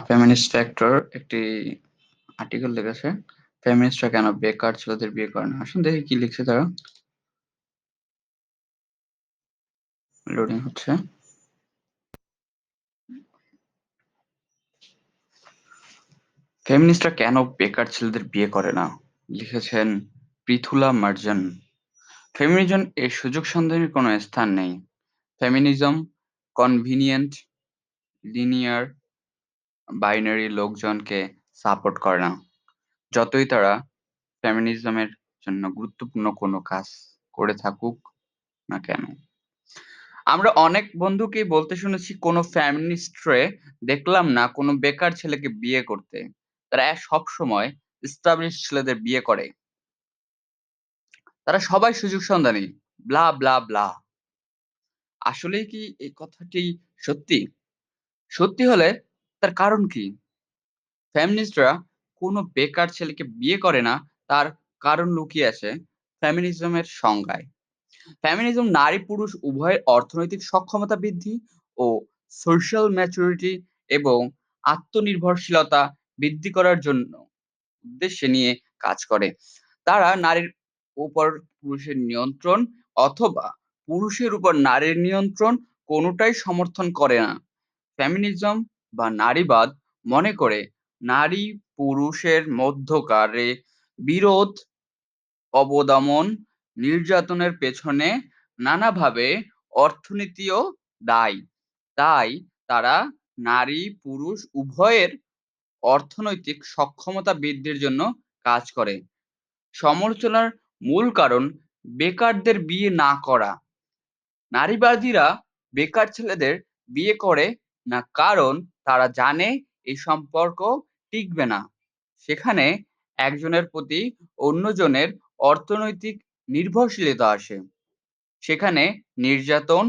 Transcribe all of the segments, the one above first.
Feminist factor একটি article লিখেছে। ফেমিনিস্টরা কেন বেকার ছেলেদের বিয়ে করে না? আসুন দেখি কি লিখছে তারা। লোডিং হচ্ছে। ফেমিনিস্টরা কেন বেকার ছেলেদের বিয়ে করে না? লিখেছেন পৃথুলা মার্জন ফেমিনিজম এর সুযোগ সন্ধানের কোনো স্থান নেই। ফেমিনিজম কনভিনিয়েন্ট, লিনিয়ার, বাইনারি লোকজনকে সাপোর্ট করে না। যতই তারা ফেমিনিজমের জন্য গুরুত্বপূর্ণ কোনো কাজ করে থাকুক না কেন। আমরা অনেক বন্ধুকেই বলতে শুনেছি কোনো ফেমিনিস্টরে দেখলাম না কোনো বেকার ছেলেকে বিয়ে করতে। তারা সবসময় established ছেলেদের বিয়ে করে। তারা সবাই সুযোগ সন্ধানী। Blah, blah, blah. আসলেই কি এই কথাটি সত্যি? সত্যি হলে তার কারণ কি? ফ্যামিনিস্টরা কোনো বেকার ছেলেকে বিয়ে করে না, তার কারণ লুকিয়ে আছে ফেমিনিজমের সংজ্ঞায়। ফ্যামিনিজম নারী-পুরুষ উভয়ের অর্থনৈতিক সক্ষমতা বৃদ্ধি ও সোশ্যাল ম্যাচুরিটি এবং আত্মনির্ভরশীলতা বৃদ্ধি করার জন্য উদ্দেশ্যে নিয়ে কাজ করে। তারা নারীর উপর পুরুষের নিয়ন্ত্রণ অথবা পুরুষের উপর নারীর নিয়ন্ত্রণ কোনোটাই সমর্থন করে না। ফেমিনিজম বা নারীবাদ মনে করে নারী পুরুষের মধ্যকারে বিরোধ, অবদমন, নির্যাতনের পেছনে নানাভাবে অর্থনীতিও দায়ী। তাই তারা নারী পুরুষ উভয়ের অর্থনৈতিক সক্ষমতা বৃদ্ধির জন্য কাজ করে। সমালোচনার মূল কারণ বেকারদের বিয়ে না করা। নারীবাদীরা বেকার ছেলেদের বিয়ে করে না কারণ তারা জানে এই সম্পর্ক টিকবে না। সেখানে একজনের প্রতি অন্যজনের অর্থনৈতিক নির্ভরশীলতা আসে। সেখানে নির্যাতন,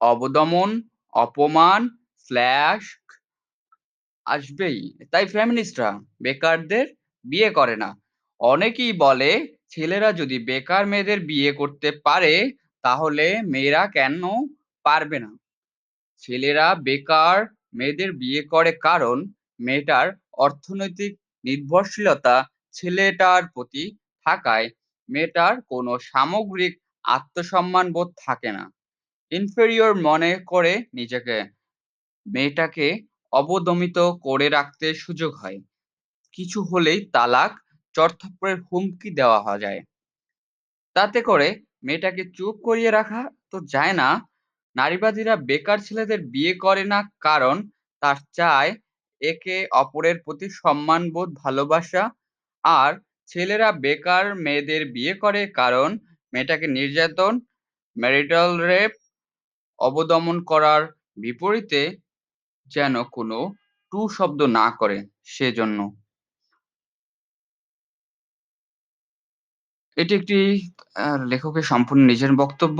অবদমন, অপমান, স্ল্যাশ আসবেই। তাই ফেমিনিস্টরা বেকারদের বিয়ে করে না। অনেকেই বলে ছেলেরা যদি বেকার মেয়েদের বিয়ে করতে পারে তাহলে মেয়েরা কেন পারবে না? ছেলেরা বেকার মেয়েদের বিয়ে করে কারণ মেয়েটার অর্থনৈতিক নির্ভরশীলতা ছেলেটার প্রতি থাকায় মেয়েটার কোনো সামগ্রিক আত্মসম্মানবোধ থাকে না। ইনফেরিয়র মনে করে নিজেকে। মেয়েটাকে অবদমিত করে রাখতে সুযোগ হয়। কিছু হলেই তালাক, চড়-থাপ্পড়ের হুমকি দেওয়া যায়। তাতে করে মেয়েটাকে চুপ করিয়ে রাখা তো যায় না। নারীবাদীরা বেকার ছেলেদের বিয়ে করে না কারণ তার চায় একে অপরের প্রতি সম্মানবোধ ভালোবাসা আর ছেলেরা বেকার মেয়েদের বিয়ে করে কারণ মেয়েটাকে নির্যাতন, ম্যারিটাল রেপ, অবদমন করার বিপরীতে যেন কোনো টু শব্দ না করে সেজন্য। এটি একটি লেখকের সম্পূর্ণ নিজের বক্তব্য।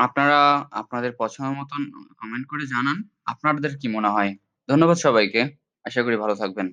আপনারা আপনাদের পছন্দ মতন কমেন্ট করে জানান আপনাদের কি মনে হয়? ধন্যবাদ সবাইকে। আশা করি ভালো থাকবেন।